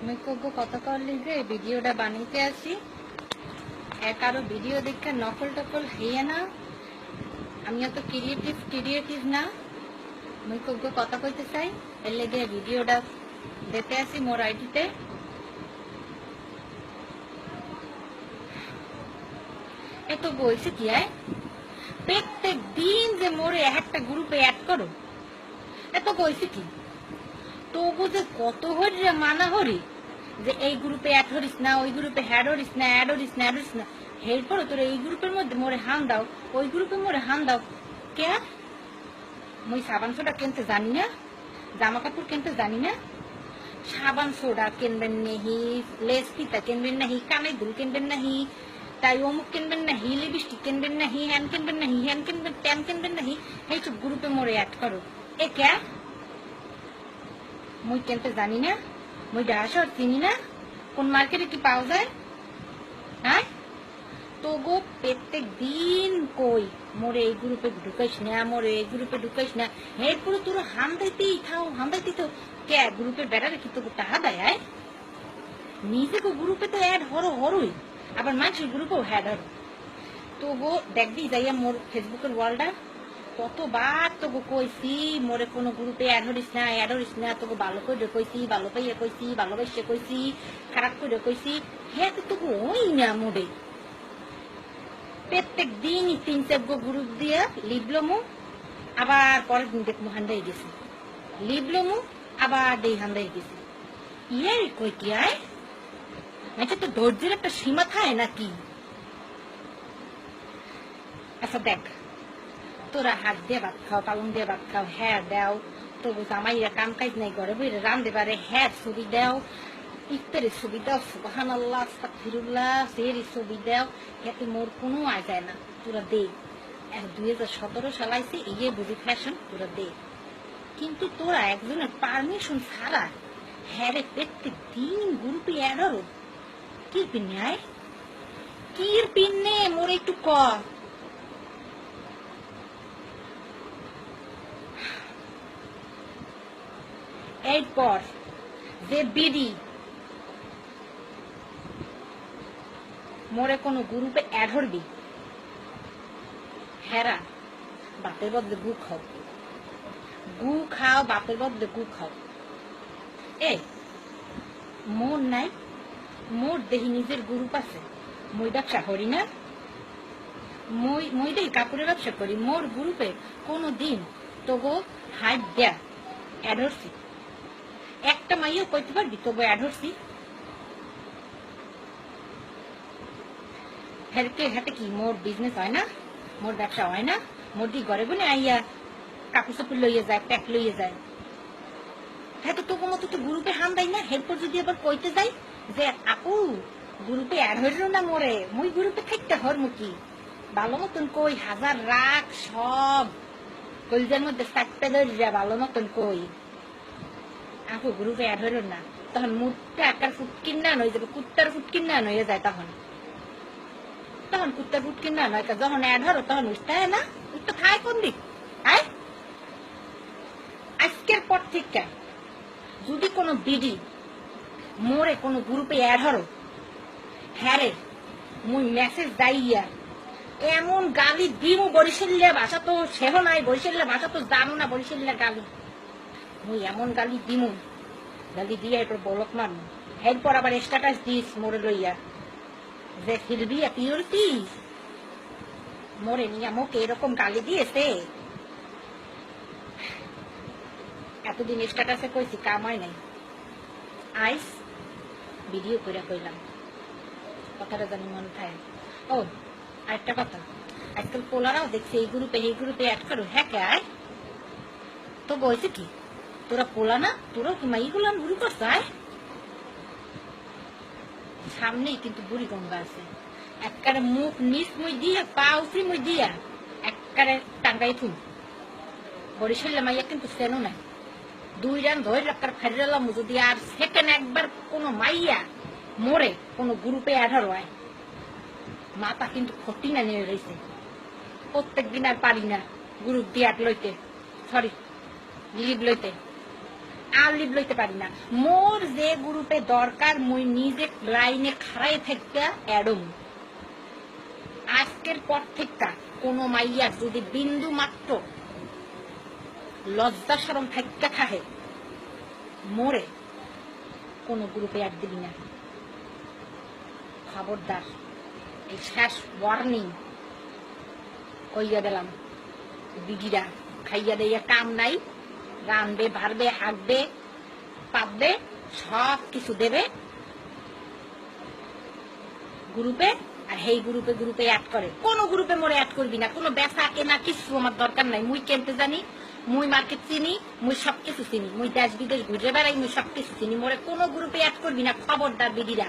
আমি কব কত করলি যে ভিডিওটা বানাইতে আসি। এক আরও ভিডিও দেখে নকল টকল হইয়া না। আমি অত ক্রিয়েটিভ ক্রিয়েটিভ না। মুই কথা কইতে চাই, এর লেগে ভিডিওটা দিতে আসি মোর আইডিতে। এত বলছে কি, আয়? প্রত্যেক দিন যে মোরে একটা গ্রুপে অ্যাড করো। এত কইছে কি? তবু যে কত হরি রে, মানা হরি? যে এই গ্রুপে অ্যাড হরিস না, ওই গ্রুপে হ্যাড হরিস না, অ্যাড হরিস না, অ্যাড হরিস না। এরপরে তোর এই গ্রুপের মধ্যে মোরে হান দাও, ওই গ্রুপে মোরে হান দাও। কে? মুই সাবান সোডা কিনতে জানি না, জামা কাপড় কিনতে জানি না। সাবান সোডা কিনবেন নাহি, লেস পিতা কিনবেন নাহি, কানে দুল কিনবেন নাহি, তাই অমুক কিনবেন নাহি, লিপস্টিক কিনবেন নাহি হ্যান কিনবেন নাহি হ্যান কিনবেন ট্যান কিনবেন নাহি, এইসব গ্রুপে মোরে অ্যাড করো। এ কে? মুই কিনতে জানি না, মুই ডাশর চিনি না, কোন মার্কেটে কি পাওয়া যায়? হ্যাঁ? তবু প্রত্যেক দিন কই, মোরে এই গ্রুপে ঢুকাইস না, মোরে এই গ্রুপে ঢুকাইস না, এরপরে তোর হাম দাইতেই থাও হাম দাইতেই তো কে গ্রুপে বেড়ারে কি তোকে টাকা দেয়, আয়? কো গ্রুপে তো অ্যাড হরো হরই, আবার মানুষের গ্রুপেও হ্যাড হরো। তো গো দেখবি যাইয়া মোর ফেসবুকের ওয়ালটা কতবার তোকে কইছি, মোরে কোনো গ্রুপে অ্যাড হরিস না অ্যাড হরিস না তোকে ভালো করে কইছি, ভালো পাইয়া কইছি ভালোবাসে কইছি, খারাপ করে কইছি হ্যাঁ তো তোকে ওই না মোরে। প্রত্যেক দিনই তিন চার গো গ্রুপ দিয়ে লিবলমু আবার পরের দিন দেখব হান্দাই গেছি। লিবলমু আবার দেই হান্দাই গেছি। ইয়ে কই কি আয়? আচ্ছা তো ধৈর্যের একটা সীমা থাকে নাকি? আচ্ছা দেখ তোরা হাত দিয়ে ভাত খাও পালন দিয়ে ভাত খাও হ্যাঁ দাও। তবু জামাইরা কাম কাজ নাই ঘরে বইরে রান্ধতে পারে হ্যাঁ ছবি দাও। ইফতারের ছবি দাও সুবাহান আল্লাহ ফিরুল্লাহ সেরি ছবি দাও। এতে মোর কোনো আয় যায় না, তোরা দে। দুই হাজার সতেরো সাল সালাইছে ইয়ে বুঝি ফ্যাশন তোরা দে। কিন্তু তোরা একজনের পারমিশন ছাড়া হ্যাঁ রে প্রত্যেক দিন গ্রুপে এগারো কি পিনে আয় কির পিনে মোর একটু ক। এরপর যে বিডি মোরে কোনো গ্রুপে অ্যাড হরবি, হেরা, বাপের বদলে গু খাও। গু খাও, বাপের বদলে গু খাও। এ, মোর নাই, মোর দেহি নিজের গ্রুপ আছে, মই ব্যবসা করি না। মই মই দেহি কাপড়ের ব্যবসা করি, মোর গ্রুপে কোনো দিন তবু হাইট দেয়া অ্যাড একটা মাইও কইতে পারবি? তবু অ্যাড হরছি হেরকে হাতে কি? মোর বিজনেস হয় না, মোর ব্যবসা হয় না, মোর দি ঘরে বনে আইয়া কাপড় চাপড় লইয়া যায় প্যাক লইয়া যায়? হ্যাঁ তো তোকে মতো তো গ্রুপে হাম দেয় না। এরপর যদি আবার কইতে যাই যে, আপু গ্রুপে অ্যাড হইল না মোরে? মুই গ্রুপে থাকতে হর মুকি ভালো মতন কই, হাজার রাখ সব। কলজার মধ্যে চারটে ধরিয়া ভালো মতন কই। আপু গ্রুপে অ্যাড হইল না। তখন মুখটা একটা ফুটকিন না হয়ে যাবে কুত্তার ফুটকিন না হয়ে যায় তখন। তখন কুত্তার ফুটকিন না নয় যখন অ্যাড হলো তখন উঠতে না। উঠতে খায় কোন দিক? আজকের পর থেকে যদি কোনো বিডি মোরে কোনো গ্রুপে অ্যাড হরো হ্যাঁ রে, মুই মেসেজ দাইয়া এমন গালি দিমু বরিশাল্লা ভাষা তো সেহ নাই বরিশাল্লা ভাষা তো জানো না বরিশাল্লার গালি মুই এমন গালি দিমু, গালি দিয়ে এরপর বলক মারমু। এরপর আবার স্ট্যাটাস দিস মোরে লইয়া। যে হিলবিয়া পিওরিটি মোরে নিয়ে মোকে এরকম গালি দিয়েছে। এতদিন স্ট্যাটাসে কইছি, কামাই নাই। আইস ভিডিও করে কইলাম। কথাটা জানি মনে থাকে ও, আরেকটা কথা। আজকাল পোলারাও দেখছে, এই গ্রুপে এই গ্রুপে অ্যাড করো। হ্যাঁ কে আয়? তো বলছে কি? তোরা পোলা না, তোরাও কি মাইগুলো বুড়ি করছ আয় সামনেই কিন্তু বুড়ি গঙ্গা আছে। একবারে মুখ নিচ মই দিয়া, পা উফরি মুই দিয়া একবারে টাঙ্গাই থুম। বরিশাল্লা মাইয়া কিন্তু সেনো নাই। দুই রান ধরে রাখার ফেরালাম যদি আর সেকেন্ড একবার কোনো মাইয়া মরে, কোনো গ্রুপে অ্যাডার হয়। মাথা কিন্তু ফটি না নিয়ে রয়েছে প্রত্যেক দিন আর পারি না, গ্রুপ দিয়ে আট লইতে। সরি লিভ লইতে। আর লইতে পারি না। মোর যে গ্রুপে দরকার, মুই নিজে লাইনে খাড়াই থাকতে অ্যাডম। আজকের পর থেকে কোনো মাইয়ার যদি বিন্দু মাত্র লজ্জা সরম থাকতে খাহে মোরে কোনো গ্রুপে অ্যাড দিবি না। খবরদার, এই শেষ ওয়ার্নিং কইয়া দিলাম। বিডিরা খাইয়া দেইয়া কাম নাই। রানবে ভারবে, হাঁকবে পাববে সব কিছু দেবে গ্রুপে, আর সেই গ্রুপে গ্রুপে অ্যাড করে। কোন গ্রুপে মোরে অ্যাড করবি না। কোনো বেচা কেনা কিছু আমার দরকার নাই। মুই কেনতে জানি? মুই মার্কেট চিনি, মুই সব কিছু চিনি। মুই দেশ বিদেশ ঘুরে বেড়াই, মুই সব কিছু চিনি। মোরে কোনো গ্রুপে অ্যাড করবি না। খবরদার বিডিরা